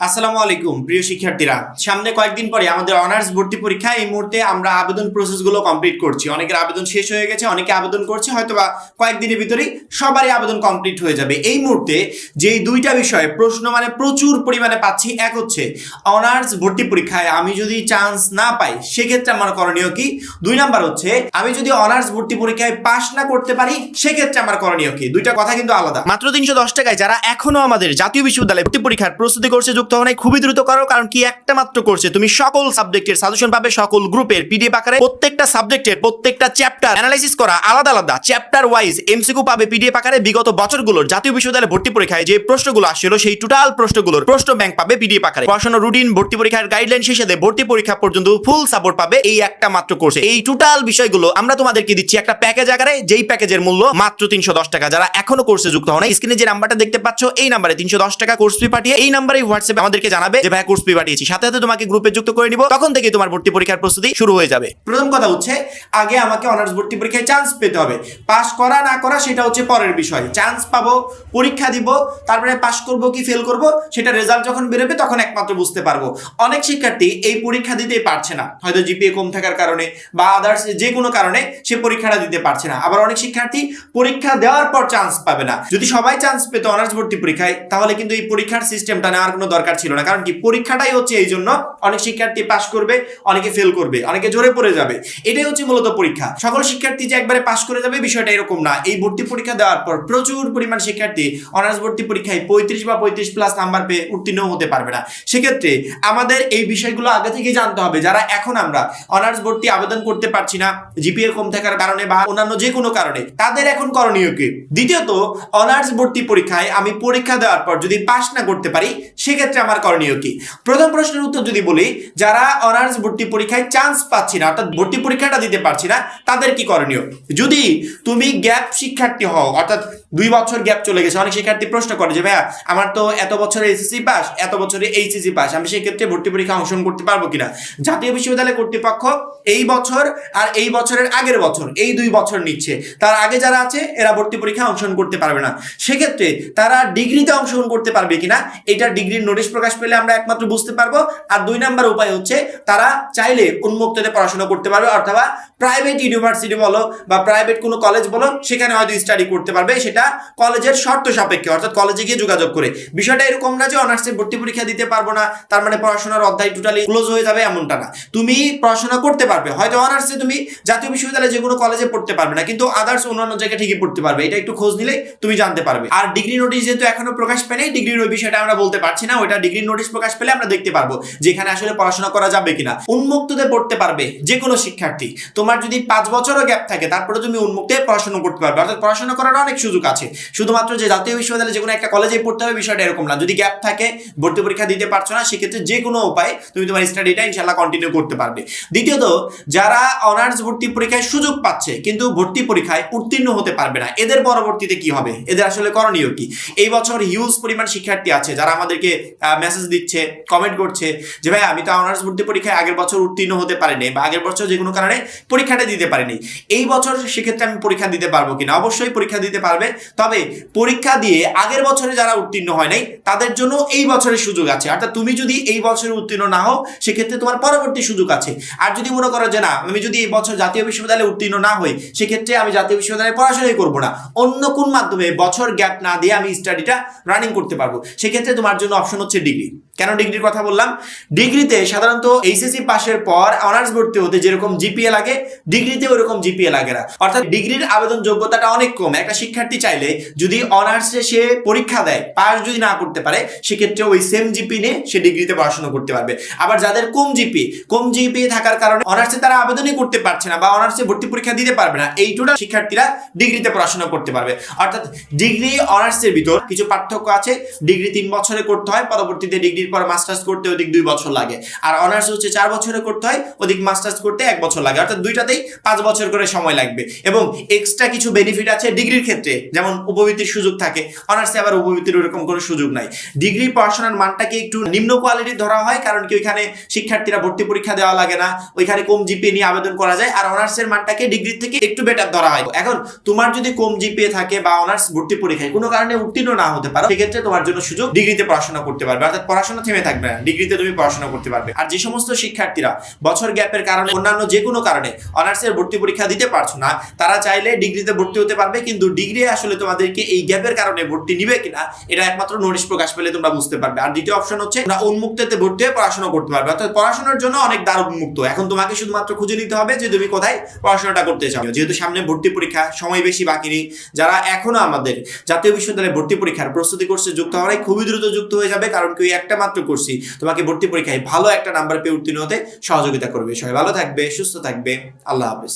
আসসালামু আলাইকুম, প্রিয় শিক্ষার্থীরা। সামনে কয়েকদিন পরে আমাদের অনার্স ভর্তি পরীক্ষা, এই মুহূর্তে আমরা আবেদন প্রসেসগুলো কমপ্লিট করছি। অনেকের আবেদন শেষ হয়ে গেছে, অনেকে আবেদন করছে, হয়তোবা কয়েকদিনের ভিতরেই সবারই আবেদন কমপ্লিট হয়ে যাবে। এই মুহূর্তে যেই দুইটা বিষয়ে, প্রশ্ন মানে প্রচুর পরিমাণে পাচ্ছি, এক হচ্ছে অনার্স ভর্তি পরীক্ষায় আমি যদি চান্স না পাই, সেক্ষেত্রে আমার করণীয় কি? দুই নাম্বার হচ্ছে, আমি যদি অনার্স ভর্তি পরীক্ষায় পাশ না করতে পারি, সেক্ষেত্রে আমার করণীয় কি? দুইটা কথা কিন্তু আলাদা। মাত্র তিনশো দশ টাকায় যারা এখনও আমাদের জাতীয় বিশ্ববিদ্যালয় ভর্তি পরীক্ষার প্রস্তুতি করছে যুক্ত হওয়া নাই, খুবই দ্রুত করো কারণ কি একটা মাত্র করছে তুমি সকল সাবজেক্টের সাজেশন পাবে সকল গ্রুপের পিডিএফ আকারে প্রত্যেকটা সাবজেক্টের প্রত্যেকটা চ্যাপ্টার অ্যানালাইসিস করা আলাদা আলাদা। চ্যাপ্টার ওয়াইজ এমসিকিউ পাবে পিডিএফ আকারে বিগত বছরগুলোর জাতীয় বিশ্ববিদ্যালয় ভর্তি পরীক্ষায় যে প্রশ্নগুলো আসছিল সেই টোটাল প্রশ্নগুলোর প্রশ্ন ব্যাংক পাবে পিডিএফ আকারে। পড়াশোনা রুটিন ভর্তি পরীক্ষার গাইডলাইন শেষে ভর্তি পরীক্ষা পর্যন্ত ফুল সাপোর্ট পাবে এই একটা মাত্র কোর্সে এই টোটাল বিষয়গুলো আমরা তোমাদেরকে দিচ্ছি একটা প্যাকেজ আকারে যেই প্যাকেজের মূল্য মাত্র তিনশো দশ টাকা। যারা এখনও কোর্সে যুক্ত হন স্ক্রিনে যে নাম্বারটা দেখতে পাচ্ছ এই নাম্বারে তিনশো দশ টাকা কোর্স ফি পাঠিয়ে এই নাম্বারে হোয়াটসঅ্যাপে আমাদেরকে জানাবে যে ভাই কোর্স ফি পাঠিয়েছি। সাথে সাথে তোমাকে গ্রুপে যুক্ত করে নিব। তখন থেকে তোমার ভর্তি পরীক্ষার প্রস্তুতি শুরু হয়ে যাবে। প্রথম কথা হচ্ছে, আগে আমাকে অনার্স ভর্তি পরীক্ষায় চান্স পেতে হবে। পাস করা, না করা, সেটা হচ্ছে পরের বিষয়। চান্স পাবো, পরীক্ষা দিব, তারপরে পাস করব কি ফেল করব, সেটা রেজাল্ট যখন বেরোবে, তখন একমাত্র বুঝতে পারব। অনেক শিক্ষার্থী এই পরীক্ষা দিতেই পারছে না। হয়তো জিপিএ কম থাকার কারণে বা আদার্স যে কোনো কারণে সে পরীক্ষাটা দিতে পারছে না। আবার অনেক শিক্ষার্থী পরীক্ষা দেওয়ার পর চান্স পাবে না। যদি সবাই চান্স পেত অনার্স ভর্তি পরীক্ষায়, তাহলে কিন্তু এই পরীক্ষার সিস্টেমটা নেওয়ার কোনো দরকার ছিল না। কারণ কি? পরীক্ষাটাই হচ্ছে এই জন্য অনেক শিক্ষার্থী পাস করবে, অনেকে ফেল করবে, অনেকে জোরে পড়ে যাবে। এটাই হচ্ছে মূলত পরীক্ষা। সকল শিক্ষার্থী যে একবারে পাস করে যাবে, বিষয়টা এরকম না। এই ভর্তি পরীক্ষা দেওয়ার পর প্রচুর পরিমাণ শিক্ষার্থী অনার্স ভর্তি পরীক্ষায় পঁয়ত্রিশ বা পঁয়ত্রিশ প্লাস নাম্বার পেয়ে উত্তীর্ণ হতে পারবে না। সেক্ষেত্রে আমাদের এই বিষয়গুলো আগে থেকে জানতে হবে। যারা এখন আমরা অনার্স ভর্তি আবেদন করতে পারছি না জিপিএ কম থাকার কারণে বা অন্যান্য যে কোনো কারণে, তাদের এখন করণীয় কি? দ্বিতীয়ত অনার্স ভর্তি পরীক্ষায় আমি পরীক্ষা দেওয়ার পর যদি পাস না করতে পারি, সেক্ষেত্রে আমার করণীয় কি? প্রথম প্রশ্নের উত্তর যদি বলি, যারা অনার্স ভর্তি পরীক্ষায় চান্স পাচ্ছি না, অর্থাৎ ভর্তি পরীক্ষাটা দিতে পারছি না, তাদের কি করণীয়? যদি তুমি গ্যাপ শিক্ষার্থী হও, অর্থাৎ দুই বছর গ্যাপ চলে গেছে, অনেক শিক্ষার্থী প্রশ্ন করে যে, ভাইয়া, আমার তো এত বছরে এসএসসি পাস এত বছরে এইচএসসি পাস আমি সেই ক্ষেত্রে ভর্তি পরীক্ষা অংশগ্রহণ করতে পারব কিনা? জাতীয় বিশ্ববিদ্যালয় কর্তৃপক্ষ এই বছর আর এই বছরের আগের বছর, এই দুই বছর নিচ্ছে। তার আগে যারা আছে, এরা ভর্তি পরীক্ষা অংশগ্রহণ করতে পারবে না। সেক্ষেত্রে তারা ডিগ্রিতে অংশগ্রহণ করতে পারবে কিনা, এটা ডিগ্রির নোটিশ প্রকাশ পেলে আমরা একমাত্র বুঝতে পারব। আর দুই নাম্বার উপায় হচ্ছে তারা চাইলে উন্মুক্ততে পড়াশোনা করতে পারবে, অথবা প্রাইভেট ইউনিভার্সিটি বলো বা প্রাইভেট কোনো কলেজ বলো, সেখানে হয়তো স্টাডি করতে পারবে, সেটা কলেজের শর্ত সাপেক্ষে, অর্থাৎ কলেজে গিয়ে যোগাযোগ করে। বিষয়টা এরকম না যে অনার্সে ভর্তি পরীক্ষা দিতে পারব না, তার মানে পড়াশোনার অধ্যায় টোটালি ক্লোজ হয়ে যাবে এমনটা না। তুমি পড়াশোনা করতে পারবে, হয়তো অনার্সে তুমি জাতীয় বিশ্ববিদ্যালয়ে যে কোনো কলেজে পড়তে পারবে না, কিন্তু আদার্স অন্যান্য জায়গায় ঠিকই পড়তে পারবে, এটা একটু খোঁজ নিলে তুমি জানতে পারবে। আর ডিগ্রি নোটিশ যেহেতু এখনও প্রকাশ পেয়ে ডিগ্রির ওই বিষয়টা আমরা বলতে পারছি না, ওইটা ডিগ্রির নোটিশ প্রকাশ পেলে আমরা দেখতে পারব যেখানে আসলে পড়াশোনা করা যাবে কিনা। উন্মুক্ততে পড়তে পারবে যে কোনো শিক্ষার্থী। তোমার যদি পাঁচ বছরও গ্যাপ থাকে তারপরে তুমি উন্মুক্তে পড়াশোনা করতে পারবে। অর্থাৎ পড়াশোনা করার অনেক সুযোগ আছে। শুধুমাত্র যে জাতীয় বিশ্ববিদ্যালয়ে যে কোনো একটা কলেজে পড়তে হবে বিষয়টা এরকম না। যদি গ্যাপ থাকে, ভর্তি পরীক্ষা দিতে পারছ না, সেক্ষেত্রে যে কোনো উপায়ে তুমি তোমার স্টাডিটা ইনশাল্লাহ কন্টিনিউ করতে পারবে। দ্বিতীয়ত, যারা অনার্স ভর্তি পরীক্ষায় সুযোগ পাচ্ছে, কিন্তু ভর্তি পরীক্ষায় উত্তীর্ণ হতে পারবে না, এদের পরবর্তীতে কি হবে? এদের আসলে করণীয় কি? এই বছর হিউজ পরিমাণ শিক্ষার্থী আছে যারা আমাদেরকে মেসেজ দিচ্ছে কমেন্ট করছে যে ভাই আমি তো অনার্স ভর্তি পরীক্ষায় আগের বছর উত্তীর্ণ হতে পারিনি বা আগের বছর যে কোনো কারণে পরীক্ষাটা দিতে পারিনি। এই বছর সেক্ষেত্রে আমি পরীক্ষা দিতে পারব কিনা? অবশ্যই পরীক্ষা দিতে পারবে। তবে পরীক্ষা দিয়ে আগের বছরে যারা উত্তীর্ণ হয় নাই, তাদের জন্য এই বছরের সুযোগ আছে। অর্থাৎ তুমি যদি এই বছরে উত্তীর্ণ না হও, সেক্ষেত্রে তোমার পরবর্তী সুযোগ আছে। আর যদি মনে করো যে, না, আমি যদি এই বছর জাতীয় বিশ্ববিদ্যালয়ে উত্তীর্ণ না হই, সেক্ষেত্রে আমি জাতীয় বিশ্ববিদ্যালয়ে পড়াশোনাই করব না। অন্য কোন মাধ্যমে বছর গ্যাপ না দিয়ে আমি স্টাডিটা রানিং করতে পারব। সেক্ষেত্রে তোমার জন্য অপশন হচ্ছে ডিগ্রি কেন ডিগ্রির কথা বললাম? ডিগ্রিতে সাধারণত এইচএসসি পাশের পর অনার্স ভর্তি হতে যেরকম জিপিএ লাগে ডিগ্রিতে ওরকম জিপিএ লাগে না। অর্থাৎ ডিগ্রির আবেদন যোগ্যতাটা অনেক কম। একটা শিক্ষার্থী চাইলে যদি অনার্সে সে পরীক্ষা দেয় পাস যদি না করতে পারে সেক্ষেত্রে ওই সেম জিপি নিয়ে সে ডিগ্রিতে পড়াশোনা করতে পারবে। আবার যাদের কম জিপি কম জিপি থাকার কারণে অনার্সে তারা আবেদনই করতে পারছে না বা অনার্সে ভর্তি পরীক্ষা দিতে পারবে না। এই টোটাল শিক্ষার্থীরা ডিগ্রিতে পড়াশোনা করতে পারবে। অর্থাৎ ডিগ্রি অনার্সের ভিতর কিছু পার্থক্য আছে। ডিগ্রি তিন বছরে করতে হয়, পরবর্তীতে ডিগ্রির পর মাস্টার্স করতে ওদিক দুই বছর লাগে। আর অনার্স হচ্ছে চার বছরে করতে হয়, ওদিক মাস্টার্স করতে এক বছর লাগে। অর্থাৎ দুইটাতেই পাঁচ বছর করে সময় লাগবে। এবং এক্সট্রা কিছু বেনিফিট আছে ডিগ্রির ক্ষেত্রে, যেমন উপবৃত্তির সুযোগ থাকে। অনার্সে আবার উপবৃত্তির ওরকম কোনো সুযোগ নাই। ডিগ্রি পড়াশোনার মানটাকে একটু নিম্ন কোয়ালিটির ধরা হয়, কারণ কি ওইখানে শিক্ষার্থীরা ভর্তি পরীক্ষা দেওয়া লাগে না। ওইখানে কম জিপিএ নিয়ে আবেদন করা যায়। আর অনার্সের মানটাকে ডিগ্রির থেকে একটু বেটার ধরা হয়। এখন তোমার যদি কম জিপিএ থাকে বা অনার্স ভর্তি পরীক্ষায় কোনো কারণে উত্তীর্ণ না হতে পারো, সেক্ষেত্রে তোমার জন্য সুযোগ ডিগ্রিতে পড়াশোনা করতে পারবে। অর্থাৎ পড়াশোনা পড়াশোনা থেমে থাকবে না। ডিগ্রিতে তুমি পড়াশোনা করতে পারবে। আর যে সমস্ত শিক্ষার্থীরা বছর গ্যাপের কারণে অন্যান্য যে কোনো কারণে অনার্সের ভর্তি পরীক্ষা দিতে পারছ না, তারা চাইলে ডিগ্রিতে ভর্তি হতে পারবে, কিন্তু ডিগ্রি আসলে তোমাদেরকে এই গ্যাপের কারণে ভর্তি নিবে কিনা, এটা একমাত্র নোটিশ প্রকাশ পেলে তোমরা বুঝতে পারবে। আর দ্বিতীয় অপশন হচ্ছে, তোমরা উন্মুক্ততে ভর্তি হয়ে পড়াশোনা করতে পারবে। অর্থাৎ পড়াশোনার জন্য অনেক দ্বার উন্মুক্ত। এখন তোমাকে শুধুমাত্র খুঁজে নিতে হবে যে তুমি কোথায় পড়াশোনাটা করতে চাও। যেহেতু সামনে ভর্তি পরীক্ষা, সময় বেশি বাকি নেই। যারা এখনও আমাদের জাতীয় বিশ্ববিদ্যালয়ে ভর্তি পরীক্ষার প্রস্তুতি করছে, যুক্ত হওয়াই খুবই দ্রুত যুক্ত হয়ে যাবে, কারণ কি একটা মাত্র করছি। তোমাকে ভর্তি পরীক্ষায় ভালো একটা নাম্বার পেয়ে উত্তীর্ণ হতে সহযোগিতা করবে। সবাই ভালো থাকবে, সুস্থ থাকবে। আল্লাহ হাফেজ।